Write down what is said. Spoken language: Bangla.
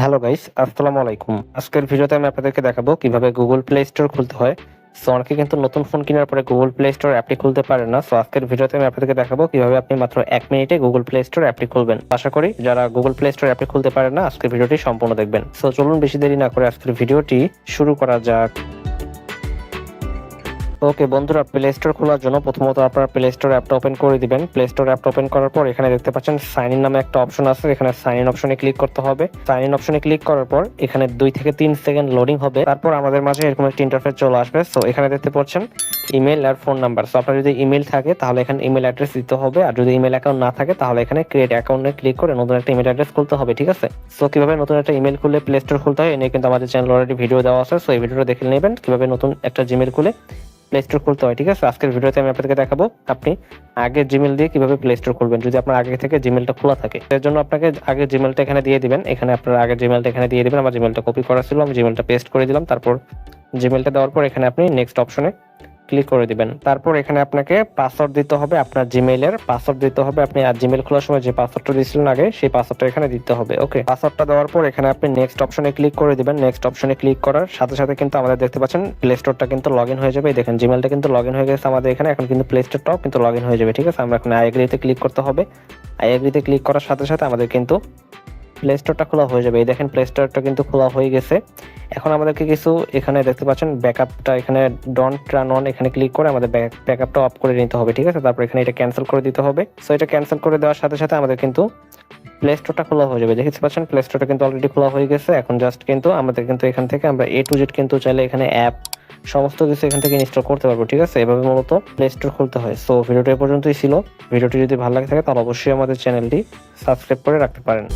হ্যালো গাইস, আসসালামু আলাইকুম। আজকের ভিডিওতে আমি আপনাদেরকে দেখাবো কীভাবে গুগল প্লে স্টোর খুলতে হয়। সো অনেকে কিন্তু নতুন ফোন কেনার পরে গুগল প্লে স্টোর অ্যাপটি খুলতে পারে না। সো আজকের ভিডিওতে আমি আপনাদেরকে দেখাবো কীভাবে আপনি মাত্র এক মিনিটে গুগল প্লে স্টোর অ্যাপটি খুলবেন। আশা করি যারা গুগল প্লে স্টোর অ্যাপটি খুলতে পারে না, আজকের ভিডিওটি সম্পূর্ণ দেখবেন। সো চলুন বেশি দেরি না করে আজকের ভিডিওটি শুরু করা যাক। ওকে বন্ধুরা প্লে স্টোর খোলার জন্য প্রথমত আপনারা প্লে স্টোর অ্যাপটা ওপেন করে দিবেন। প্লে স্টোর অ্যাপটা ওপেন করার পর এখানে দেখতে পাচ্ছেন সাইন ইন নামে একটা অপশন আছে। এখানে সাইন ইন অপশনে ক্লিক করতে হবে। সাইন ইন অপশনে ক্লিক করার পর এখানে দুই থেকে তিন সেকেন্ড লোডিং হবে। তারপর আমাদের মাঝে এরকম একটা ইন্টারফেস চলে আসবে। সো এখানে দেখতে পাচ্ছেন ইমেল আর ফোন নাম্বার সো আপনার যদি ইমেল থাকে, তাহলে এখানে ইমেল অ্যাড্রেস দিতে হবে। আর যদি ইমেল অ্যাকাউন্ট না থাকে, তাহলে এখানে ক্রিয়েট অ্যাকাউন্টে ক্লিক করে নতুন একটা ইমেল অ্যাড্রেস খুলতে হবে। ঠিক আছে? সো কীভাবে নতুন একটা ইমেল খুলে প্লে স্টোর খুলতে হয়, এ নিয়ে কিন্তু আমাদের চ্যানেল অলরেডি ভিডিও দেওয়া আছে। সো এই ভিডিওটা দেখে নেবেন কীভাবে নতুন একটা জিমেল খুলে। প্লে স্টোর খুলতে হয়, ঠিক আছে? আজকের ভিডিওতে আমি আপনাদেরকে দেখাবো আপনি আগে জিমেল দিয়ে কীভাবে প্লে স্টোর খুলবেন। যদি আপনার আগে থেকে জিমেলটা খোলা থাকে এর জন্য আপনাকে আগে জিমেলটা এখানে দিয়ে দিবেন। এখানে আপনার আগে জিমেলটা এখানে দিয়ে দিবেন। আমার জিমেলটা কপি করা ছিল, আমি জিমেলটা পেস্ট করে দিলাম। তারপর জিমেলটা দেওয়ার পর এখানে আপনি নেক্সট অপশনে ক্লিক করে দিবেন। তারপর এখানে আপনাকে পাসওয়ার্ড দিতে হবে আপনার জিমেইলের পাসওয়ার্ড দিতে হবে আপনি আর জিমেল খোলার সময় যে পাসওয়ার্ডটা দিয়েছিলেন আগে, সেই পাসওয়ার্ডটা এখানে দিতে হবে ওকে পাসওয়ার্ডটা দেওয়ার পর এখানে আপনি নেক্সট অপশনে ক্লিক করে দিবেন। নেক্সট অপশনে ক্লিক করার সাথে সাথে কিন্তু আমাদের দেখতে পাচ্ছেন প্লে স্টোরটা কিন্তু লগ ইন হয়ে যাবে। দেখেন জিমেলটা কিন্তু লগ ইন হয়ে গেছে আমাদের এখানে। এখন কিন্তু প্লে স্টোরটাও কিন্তু লগ ইন হয়ে যাবে, ঠিক আছে? আমরা এখন আই এগ্রিতে ক্লিক করতে হবে। আই এগ্রিতে ক্লিক করার সাথে সাথে আমাদের কিন্তু প্লে স্টোরটা খোলা হয়ে যাবে। এই দেখেন প্লে স্টোরটা কিন্তু খোলা হয়ে গেছে। এখন আমাদেরকে কিছু এখানে দেখতে পাচ্ছেন, ব্যাকআপটা এখানে ডন্ট রান অন এখানে ক্লিক করে আমাদের ব্যাকআপটা অফ করে নিতে হবে, ঠিক আছে? তারপর এখানে এটা ক্যান্সেল করে দিতে হবে। সো এটা ক্যান্সেল করে দেওয়ার সাথে সাথে আমাদের কিন্তু প্লে স্টোরটা খোলা হয়ে যাবে। দেখতে পাচ্ছেন প্লে স্টোরটা কিন্তু অলরেডি খোলা হয়ে গেছে। এখন জাস্ট কিন্তু আমাদের কিন্তু এখান থেকে আমরা এ টু জেড কিন্তু চাইলে এখানে অ্যাপ সমস্ত কিছু এখান থেকে ইনস্টল করতে পারব, ঠিক আছে? এভাবে মূলত প্লে স্টোর খুলতে হয়। সো ভিডিওটা এ পর্যন্তই ছিল। ভিডিওটি যদি ভালো লাগে থাকে, তাহলে অবশ্যই আমাদের চ্যানেলটি সাবস্ক্রাইব করে রাখতে পারেন।